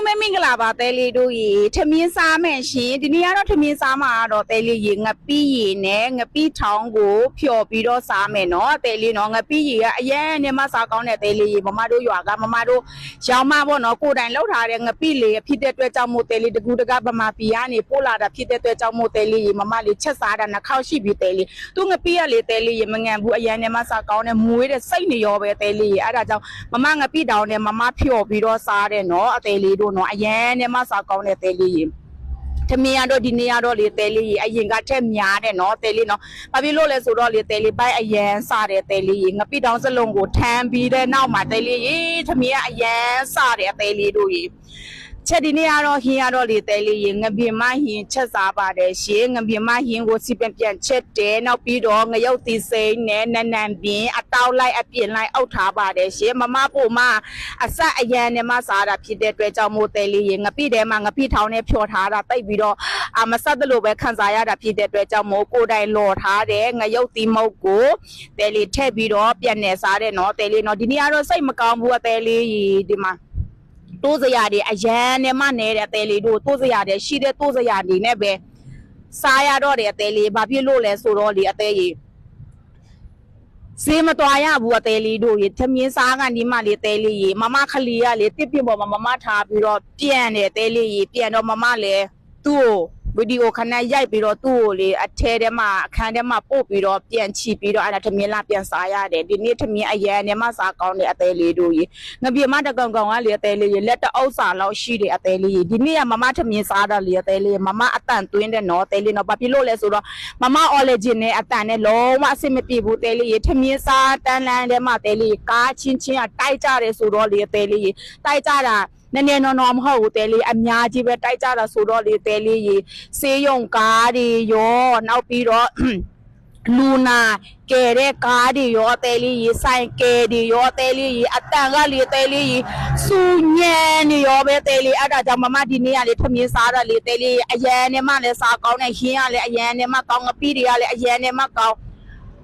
လုံးပဲမင်္ဂလာပါတဲလေးတို့ရေထမင်းစားမယ်ရှင်ဒီနေ့ကတော့ထမင်းစားမှာတော့တဲလေးရေငပီးရေနဲ့ငပီးထောင်းကိုဖြော်ပြီးတော့စားမယ်နော်တဲလေးနော်ငပီးရေကအရင်နဲ့မှစားကောင်းတဲ့တဲလေးရေမမတို့ရွာကမမတို့ရောင်းမပေါ့နော်ကိုယ်တိုင်လောက်ထားတဲ့ငပီးလေးဖြစ်တဲ့အတွက်ကြောင့်မို့တဲလေးတကူတကဗမာပြည်ကနေပို့လာတာဖြစ်တဲ့အတွက်ကြောင့်မို့တဲလေးရေမမလေးချက်စားတာနှခေါက်ရှိပြီတဲလေးသူငပီးရလေတဲလေးရေမငံဘူးအရင်နဲ့မှစားကောင်းတဲ့မွေးတဲ့စိတ်နေရောပဲတဲလေးရေအဲ့ဒါကြောင့်မမငပီးတောင်နဲ့မမဖြော်ပြီးတော့စားတယ်နော်အသေးလေးတို့နော်အရင်နဲ့မှစားကောင်းတဲ့တဲလေးရေသမီးရတော့ဒီနေ့ရတော့လေတဲလေးရေအရင်ကထက်များတယ်နော်တဲလေးနော်ဘာဖြစ်လို့လဲဆိုတော့လေတဲလေးပိုက်အရင်စားတယ်တဲလေးရေငပိတောင်စလုံးကိုထမ်းပြီးတဲ့နောက်မှာတဲလေးရေသမီးကအရင်စားတယ်တဲလေးတို့ရေ ချက်ဒီနေ့ကတော့ဟင်းရတော့လေတဲလေးရေငပြင်းမဟင်းချက်စားပါတယ်ရှင်ငပြင်းမဟင်းကိုစီပန်ပြန်ချက်တယ်နောက်ပြီးတော့ငရုတ်သီးစိမ်းနဲ့နန်းနန်းပြင်းအတောက်လိုက်အပြင်းလိုက်အောက်ထားပါတယ်ရှင်မမပို့မအဆက်အရန်နဲ့မစားတာဖြစ်တဲ့အတွက်ကြောင့်မို့တဲလေးရေငပိထဲမှာငပိထောင်နဲ့ဖြော်ထားတာတိတ်ပြီးတော့အမဆက်သလိုပဲခံစားရတာဖြစ်တဲ့အတွက်ကြောင့်မို့ကိုယ်တိုင်လော်ထားတဲ့ငရုတ်သီးမုတ်ကိုတဲလေးထည့်ပြီးတော့ပြန်နေစားတဲ့နော်တဲလေးနော်ဒီနေ့ကတော့စိတ်မကောင်းဘူးအတဲလေးဒီမှာ တိုးစရာတွေအရန်နဲ့မှနေတဲ့အသေးလေးတို့တိုးစရာတွေရှိတဲ့တိုးစရာတွေနဲ့ပဲစားရတော့တဲ့အသေးလေးဘာဖြစ်လို့လဲဆိုတော့လေအသေးကြီးဈေးမတော်ရဘူးအသေးလေးတို့ရေသမင်းစားကဒီမှလေအသေးလေးရေမမခလီကလေတစ်ပြင်းပေါ်မှာမမထားပြီးတော့ပြန်တယ်အသေးလေးရေပြန်တော့မမလည်းသူ့ကို ဗီဒီယိုခဏရိုက်ပြီးတော့သူ့ကိုလေအထဲထဲမှာအခန်းထဲမှာပို့ပြီးတော့ပြန်ချီပြီးတော့အဲ့ဒါသမင်းလာပြန်စားရတယ်ဒီနေ့သမင်းအရန်နဲ့မှစားကောင်းတဲ့အသေးလေးတို့ရေငပြေမတကောင်ကောင်ကလေအသေးလေးရေလက်တအုပ်စာလောက်ရှိတယ်အသေးလေးရေဒီနေ့ကမမထမင်းစားတာလေအသေးလေးမမအတန်သွင်းတဲ့နော်အသေးလေးနော်ဘာဖြစ်လို့လဲဆိုတော့မမအော်လေဂျင်နဲ့အတန်နဲ့လုံးဝအဆင်မပြေဘူးအသေးလေးရေထမင်းစားတန်းလန်းထဲမှာအသေးလေးကားချင်းချင်းကတိုက်ကြတယ်ဆိုတော့လေအသေးလေးရေတိုက်ကြတာ နည်းနည်းနော်နော်မဟုတ်ဘူးတဲလေးအများကြီးပဲတိုက်ကြတာဆိုတော့လေတဲလေးရေဆေးရုံကားတွေရောနောက်ပြီးတော့လူနာကဲတဲ့ကားတွေရောအသေးလေးရေဆိုင်ကဲတွေရောအသေးလေးရေအတန်ကလေအသေးလေးရေစူညံနေရောပဲအသေးလေးအဲ့ဒါကြောင့်မမဒီနေ့ကလေထမင်းစားတာလေအသေးလေးအရန်နဲ့မှလည်းစားကောင်းတဲ့ဟင်းကလည်းအရန်နဲ့မှကောင်းငပီးတွေကလည်းအရန်နဲ့မှကောင်း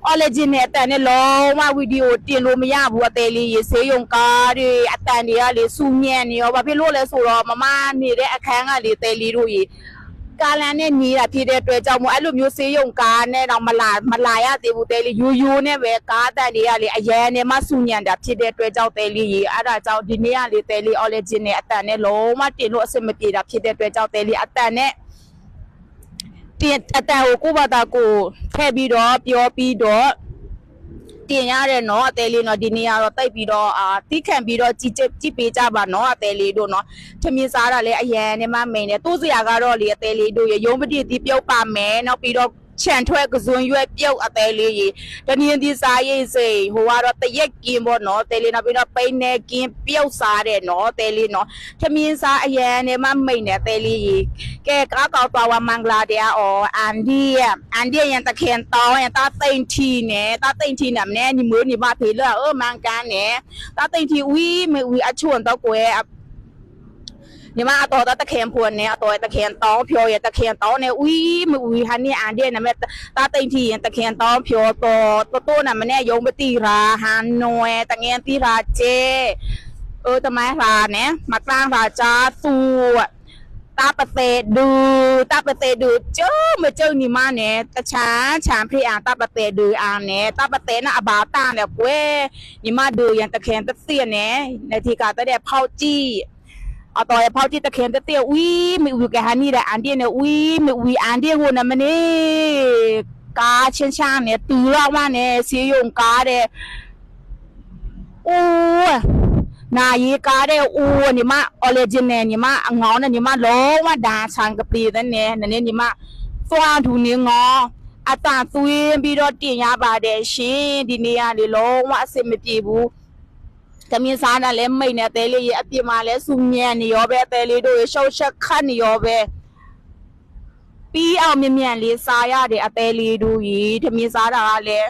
အော်လေဂျင်နဲ့အတန်နဲ့လုံးဝဗီဒီယိုတင်လို့မရဘူးအသေးလေးရေဆေးရုံကားတွေအတန်တွေကလေစူညံနေရောဘာဖြစ်လို့လဲဆိုတော့မမနေတဲ့အခန်းကလေအသေးလေးတို့ရေကာလန်နဲ့ညီးတာဖြစ်တဲ့အတွက်ကြောင့်မို့အဲ့လိုမျိုးဆေးရုံကားနဲ့တော့မလာမလာရသေးဘူးတဲလေးယူယူနဲ့ပဲကားတန်တွေကလေအရန်နဲ့မှစူညံတာဖြစ်တဲ့အတွက်ကြောင့်တဲလေးကြီးအဲ့ဒါကြောင့်ဒီနေ့ကလေတဲလေးအော်လေဂျင်နဲ့အတန်နဲ့လုံးဝတင်လို့အဆင်မပြေတာဖြစ်တဲ့အတွက်ကြောင့်တဲလေးအတန်နဲ့ တင်အတန်ကိုကိုယ့်ဘာသာကိုထည့်ပြီးတော့ပြောပြီးတော့တင်ရတယ်နော်အသေးလေးနော်ဒီနေ့ကတော့တိတ်ပြီးတော့အာတိခံပြီးတော့ကြည်ကြည်ကြည်ပေးကြပါနော်အသေးလေးတို့နော်ထမင်းစားတာလည်းအရန်နဲ့မှမိန်တယ်တိုးစရာကတော့လေအသေးလေးတို့ရရုံးပတိတိပြုတ်ပါမယ်နောက်ပြီးတော့ ခြံထွက်ကစွန်ရွက်ပြုတ်အသေးလေးရေတနင်းဒီစားရိတ်စိဟိုကတော့တရက်ကင်းပေါ့နော်တဲလေးနောက်ပြီးတော့ပိနေကင်းပြုတ်စားတဲ့နော်တဲလေးနော်ထမင်းစားအရန်နဲ့မှမိတ်နေတဲလေးရေကဲကားကောက်သွားဝမင်္ဂလာတရားအော်အန်ဒီယအန်ဒီယန်တခင်တောင်းရတာသိမ့်ထီနေတာသိမ့်ထီနာမနဲ့ညီမွေးညီမဖေးလို့အော်မန်ကန်နေတာသိမ့်ထီဝီမေဝီအချွန်တော့ကွယ် ညီမအတော်တခင်ဖွနဲ့အတော်တခင်တောင်းဖြောရတခင်တောင်းနဲ့ဝီမဝီဟန်နီအန်ဒီနဲ့မတာသိမ့်ထီရင်တခင်တောင်းဖြောတော့တတိုးနဲ့မနဲ့ယုံမတိရာဟန်နွယ်တငင်တိရာကျဲเออทำไมราเนี่ยมาตั้งราจาตัว ตาปะเตดูตาปะเตดูเจ้ามาเจ้านี่มาเนี่ยตาชาชามพี่อ่างตาปะเตดูอ่างเนี่ยตาปะเตน่ะอบาตาเนี่ยเว้ยนี่มาดูอย่างตะแคงตะเสียเนี่ยในทีกาตะเดเผาจี้ เอาต่อเผาจี้ตะแคงตะเตียอุ้ยไม่อุ้ยแกฮันนี่แหละอันเดียเนี่ยอุ้ยไม่อุ้ยอันเดียหัวน่ะมันนี่กาเชียนช่างเนี่ยตือรอกมาเนี่ยเสียยงกาเด้โอ้ย နာရီကားတဲ့ဦးညီမ original ညီမအငေါင်းနဲ့ညီမလုံးဝဒါချန်ကပလီတဲ့နဲ့နည်းနည်းညီမသွားထူနေငေါအတန်သွင်းပြီးတော့တင်ရပါတယ်ရှင်ဒီနေ့ကလေလုံးဝအဆင်မပြေဘူး တမင်းစားတာလည်းမိတ်နဲ့တဲလေးရဲ့အပြင်မှာလည်းစူညံ့နေရောပဲတဲလေးတို့ရှောက်ချက်ခတ်နေရောပဲပြီးအောင်မြင်မြန်လေးစားရတဲ့အသေးလေးတို့ကြီးတမင်းစားတာကလည်း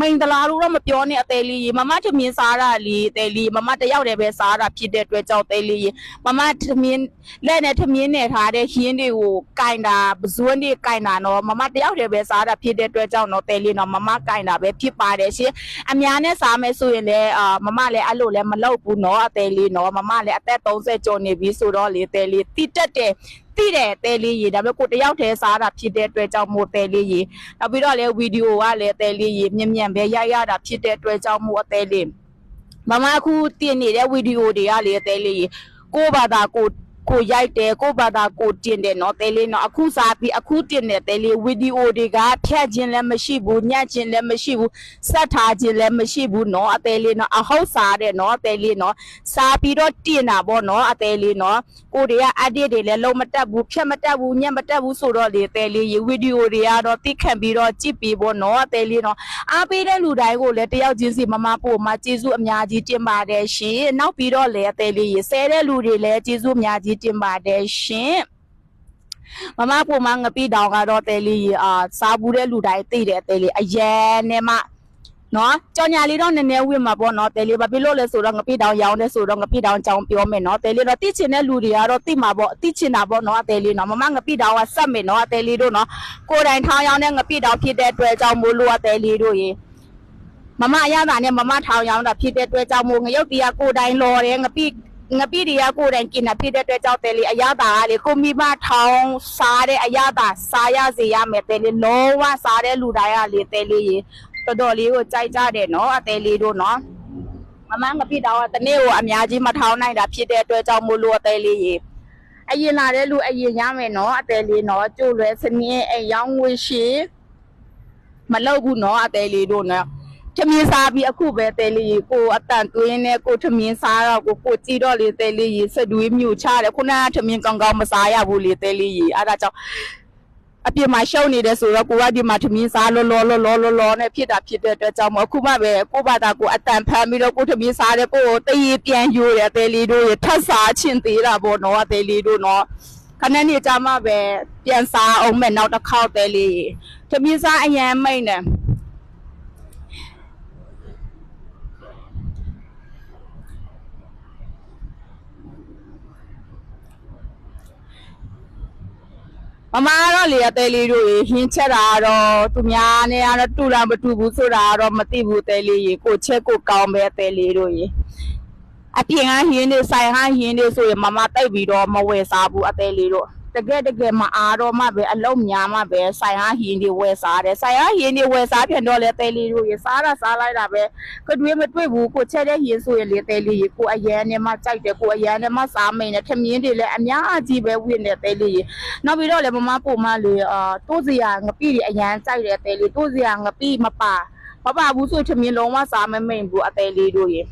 မိန်တလားလို့တော့မပြောနဲ့အသေးလေးရေမမထမင်းစားတာလေအသေးလေးမမတယောက်တည်းပဲစားတာဖြစ်တဲ့အတွက်ကြောင့်အသေးလေးရေမမထမင်းလက်နဲ့ထမင်းနဲ့ထားတဲ့ဟင်းတွေကိုကင်တာပဇွန်းတွေကင်တာနော်မမတယောက်တည်းပဲစားတာဖြစ်တဲ့အတွက်ကြောင့်တော့အသေးလေးနော်မမကင်တာပဲဖြစ်ပါတယ်ရှင်အများနဲ့စားမယ်ဆိုရင်လည်းအာမမလည်းအဲ့လိုလည်းမလုပ်ဘူးနော်အသေးလေးနော်မမလည်းအသက်30ကျော်နေပြီဆိုတော့လေအသေးလေးတိတက်တယ် တိတယ်တဲလေးရေဒါပေမဲ့ကိုတယောက်တည်းစားတာဖြစ်တဲ့အတွက်ကြောင့်မို့တဲလေးရေနောက်ပြီးတော့လည်းဗီဒီယိုကလည်းတဲလေးရေမြင်မြန်ပဲရိုက်ရတာဖြစ်တဲ့အတွက်ကြောင့်မို့အတဲလေးမမအခုတင်နေတဲ့ဗီဒီယိုတွေကလေတဲလေးရေကိုယ့်ဘာသာကိုယ် ကိုရိုက်တယ်ကိုဘာသာကိုတင်တယ်နော်တဲလေးနော်အခုစားပြီးအခုတင်တဲ့တဲလေးဗီဒီယိုတွေကဖြတ်ခြင်းလည်းမရှိဘူးညှက်ခြင်းလည်းမရှိဘူးဆက်ထားခြင်းလည်းမရှိဘူးနော်အတဲလေးနော်အဟုတ်စားတဲ့နော်တဲလေးနော်စားပြီးတော့တင်တာပေါ့နော်အတဲလေးနော်ကိုတွေကအက်ဒစ်တွေလည်းလုံးမတက်ဘူးဖြတ်မတက်ဘူးညှက်မတက်ဘူးဆိုတော့လေတဲလေးရေဗီဒီယိုတွေကတော့တိခန့်ပြီးတော့ကြည့်ပြီးပေါ့နော်အတဲလေးနော်အားပေးတဲ့လူတိုင်းကိုလည်းတယောက်ချင်းစီမမပို့မှာကျေးဇူးအများကြီးတင်ပါတယ်ရှင်နောက်ပြီးတော့လေအတဲလေးရေဆဲတဲ့လူတွေလည်းကျေးဇူးအများကြီးတင်ပါတယ်ရှင်မမပို့မှာငပိတောင်ကတော့တဲလေးရေအာစားဘူးတဲ့လူတိုင်းသိတယ်တဲလေးအရန်နဲ့မှနော်ကြောင်ညာလေးတော့နည်းနည်းဝင်မှာပေါ့နော်တဲလေးဘာဖြစ်လို့လဲဆိုတော့ငပိတောင်ရောင်းနေဆိုတော့ငပိတောင်ကြောင်ပြောမယ်နော်တဲလေးတော့တိချင်တဲ့လူတွေကတော့တိမှာပေါ့တိချင်တာပေါ့နော်တဲလေးနော်မမငပိတောင်ကစက်မယ်နော်တဲလေးတို့နော်ကိုယ်တိုင်ထောင်းရောင်းတဲ့ငပိတောင်ဖြစ်တဲ့အတွက်ကြောင့်မို့လို့တဲလေးတို့ရေမမအရသာနဲ့မမထောင်းရောင်းတာဖြစ်တဲ့အတွက်ကြောင့်မို့ငရုတ်တီကကိုယ်တိုင်လော်တယ်ငပိ ငပိတွေကကိုယ်တိုင်กินတာဖြစ်တဲ့အတွက်ကြောင့်တဲလေးအရသာကလေကိုမိမထောင်းစားတဲ့အရသာစားရစေရမယ်တဲလေးလုံးဝစားတဲ့လူတိုင်းကလေတဲလေးရေတော်တော်လေးကိုကြိုက်ကြတယ်နော်အသေးလေးတို့နော်မမငပိတောင်ကတနေ့ကိုအများကြီးမထောင်းနိုင်တာဖြစ်တဲ့အတွက်ကြောင့်မို့လို့အသေးလေးရေအရင်လာတဲ့လူအရင်ရမယ်နော်အသေးလေးနော်ကျို့လွယ်စနည်းအယောင်းငွေရှိမလောက်ဘူးနော်အသေးလေးတို့နော် ထမင်းစားပြီးအခုပဲတဲလေးရေကိုအတန်သွင်းနဲ့ကိုထမင်းစားတော့ကိုကိုကြည့်တော့လေတဲလေးရေစက်တွေးမြူချတယ်ခုနကထမင်းကောင်းကောင်းမစားရဘူးလေတဲလေးရေအဲ့ဒါကြောင့်အပြစ်မှာရှုံနေတယ်ဆိုတော့ကိုကဒီမှာထမင်းစားလောလောလောလောလောလောနဲ့ဖြစ်တာဖြစ်တဲ့အတွက်ကြောင့်မအခုမှပဲကိုဘာသာကိုအတန်ဖမ်းပြီးတော့ကိုထမင်းစားတယ်ကိုကိုတရေပြန်ယူတယ်အသေးလေးတို့ရထပ်စားချင်းသေးတာပေါ့နော်အသေးလေးတို့နော်ခဏနေကြမှာပဲပြန်စားအောင်မဲ့နောက်တစ်ခေါက်သေးလေးထမင်းစားအရန်မိတ်နေ မမကတော့လေအသေးလေးတို့ရေဟင်းချက်တာကတော့သူများနဲ့ကတော့တူလားမတူဘူးဆိုတာကတော့မသိဘူးအသေးလေးရေကိုချက်ကိုကောင်းပဲအသေးလေးတို့ရေအပြင်ကဟင်းတွေဆိုင်ကဟင်းတွေဆိုရင်မမတိတ်ပြီးတော့မဝယ်စားဘူးအသေးလေးတို့ တကယ်တကယ်မအားတော့မှပဲအလုံးများမှပဲဆိုင်ကဟင်းတွေဝယ်စားတယ်ဆိုင်ကဟင်းတွေဝယ်စားပြန်တော့လေအသေးလေးတို့ရေစားတာစားလိုက်တာပဲကတွေးမတွေ့ဘူးကိုချက်တဲ့ဟင်းဆိုရင်လေအသေးလေးရေကိုအရန်နဲ့မှကြိုက်တယ်ကိုအရန်နဲ့မှစားမိန်တယ်ထမင်းတွေလည်းအများကြီးပဲဝင်တယ်အသေးလေးရေနောက်ပြီးတော့လည်းမမပို့မလေအာတိုးစရာငပိတွေအရန်ကြိုက်တယ်အသေးလေးတိုးစရာငပိမပါမပါဘူးဆိုထမင်းလုံးဝစားမမိန်ဘူးအသေးလေးတို့ရေ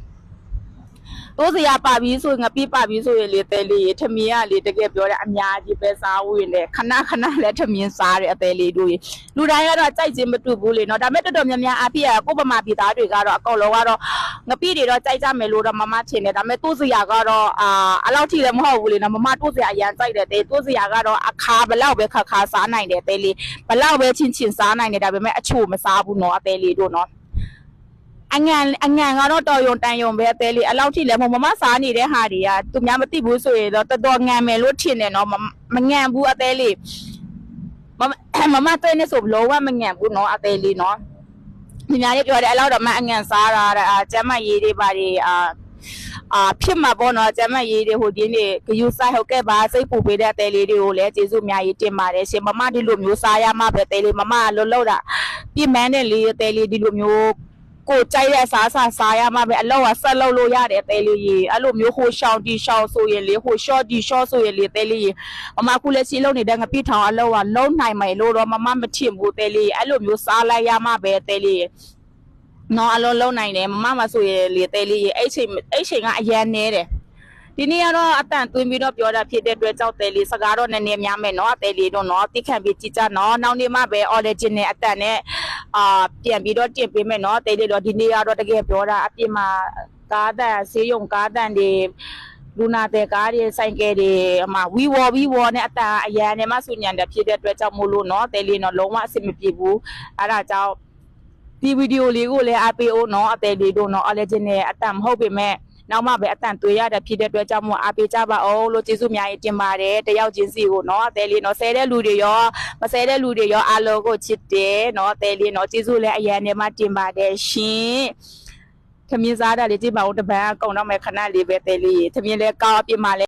တိုးစရာပါပြီးဆိုငပိပါပြီးဆိုရင်လေအသေးလေးရေထမင်းကလေတကယ်ပြောတယ်အများကြီးပဲစားဝင်တယ်ခဏခဏလည်းထမင်းစားတယ်အသေးလေးတို့ရေလူတိုင်းကတော့ကြိုက်ခြင်းမတူဘူးလေနော်ဒါပေမဲ့တော်တော်များများအပြည့်ကကိုယ့်ဗမာပြည်သားတွေကတော့အကုန်လုံးကတော့ငပိတွေတော့ကြိုက်ကြမယ်လို့တော့မမထင်တယ်ဒါပေမဲ့တိုးစရာကတော့အာအလောက်ထိလည်းမဟုတ်ဘူးလေနော်မမတိုးစရာအရန်ကြိုက်တယ်တေးတိုးစရာကတော့အခါဘလောက်ပဲခါခါစားနိုင်တယ်တဲလေးဘလောက်ပဲချင်းချင်းစားနိုင်တယ်ဒါပေမဲ့အချို့မစားဘူးနော်အသေးလေးတို့နော် အငံအငံကတော့တော်ယုံတန်ယုံပဲအသေးလေးအလောက်ထိလည်းမမမစားနေတဲ့ဟာတွေကသူများမသိဘူးဆိုရင်တော့တော်တော်ငံမယ်လို့ထင်တယ်နော်မမငံဘူးအသေးလေးမမမတဲ့နေဆိုလောကမငံဘူးနော်အသေးလေးနော်ဒီများလေးပြောတယ်အဲ့လောက်တော့မအငံစားတာတဲ့အာကျမ်းမရေးတွေပါတွေအာအာဖြစ်မှာပေါ့နော်ကျမ်းမရေးတွေဟိုဒီနေ့ဂယူဆိုင်ဟုတ်ကဲ့ပါစိတ်ပူပေးတဲ့အသေးလေးတွေကိုလည်းကျေးဇူးအများကြီးတင်ပါတယ်ရှင်မမဒီလိုမျိုးစားရမှပဲသေးလေးမမလှုပ်လှုပ်တာပြင်မန်းတဲ့လေးအသေးလေးဒီလိုမျိုး ကိုကြိုက်တဲ့စားစားစားရမှပဲအလောက်ကဆက်လုပ်လို့ရတယ်အသေးလေးကြီးအဲ့လိုမျိုးဟိုရှောင်းတီရှောင်းဆိုရင်လေဟို short တီ short ဆိုရင်လေအသေးလေးကြီးမမခုလည်းစီလုံးနေတဲ့ငပိထောင်အလောက်ကလုံးနိုင်မယ်လို့တော့မမမထင်ဘူးအသေးလေးအဲ့လိုမျိုးစားလိုက်ရမှပဲအသေးလေးနော်အလုံးလုံးနိုင်တယ်မမမဆိုရလေတဲလေးရေအဲ့ချိန်အဲ့ချိန်ကအရန်နေတယ် ဒီနေ့ကတော့အတန်သွင်းပြီးတော့ပြောတာဖြစ်တဲ့အတွက်ကြောင့်တဲလေးစကားတော့နည်းနည်းများမယ်နော်တဲလေးတို့နော်တိခံပြီးကြည့်ကြနော်နောက်နေ့မှပဲ original အတန်နဲ့အာပြန်ပြီးတော့တင်ပေးမယ်နော်တဲလေးတော့ဒီနေ့ကတော့တကယ်ပြောတာအပြင်မှာကားတန်ဆေးရုံကားတန်တွေလူနာတဲ့ကားတွေဆိုင်ကယ်တွေအမဝီဝေါ်ဝီဝေါ်နဲ့အတန်အရန်နဲ့မှဆူညံတယ်ဖြစ်တဲ့အတွက်ကြောင့်မို့လို့နော်တဲလေးတော့လုံးဝအဆင်မပြေဘူးအဲ့ဒါကြောင့်ဒီဗီဒီယိုလေးကိုလည်းအားပေးအောင်နော်အသေးလေးတို့နော်အလဲချင်းနဲ့အတန်မဟုတ်ပေမဲ့ နောက်မှပဲအတန်တွေ့ရတဲ့ဖြစ်တဲ့အတွက်ကြောင့်မို့အားပေးကြပါအောင်လို့ကျေးဇူးအများကြီးတင်ပါတယ်တယောက်ချင်းစီကိုနော်အသေးလေးနော်ဆဲတဲ့လူတွေရောမဆဲတဲ့လူတွေရောအားလုံးကိုချစ်တယ်နော်အသေးလေးနော်ကျေးဇူးလည်းအရင်နဲ့မှတင်ပါတယ်ရှင်သမင်းစားတာလေးကြည့်ပါဦးတပန်းအကုန်တော့မဲ့ခဏလေးပဲတဲလေးသမင်းလည်းကောက်အပြစ်မှလည်း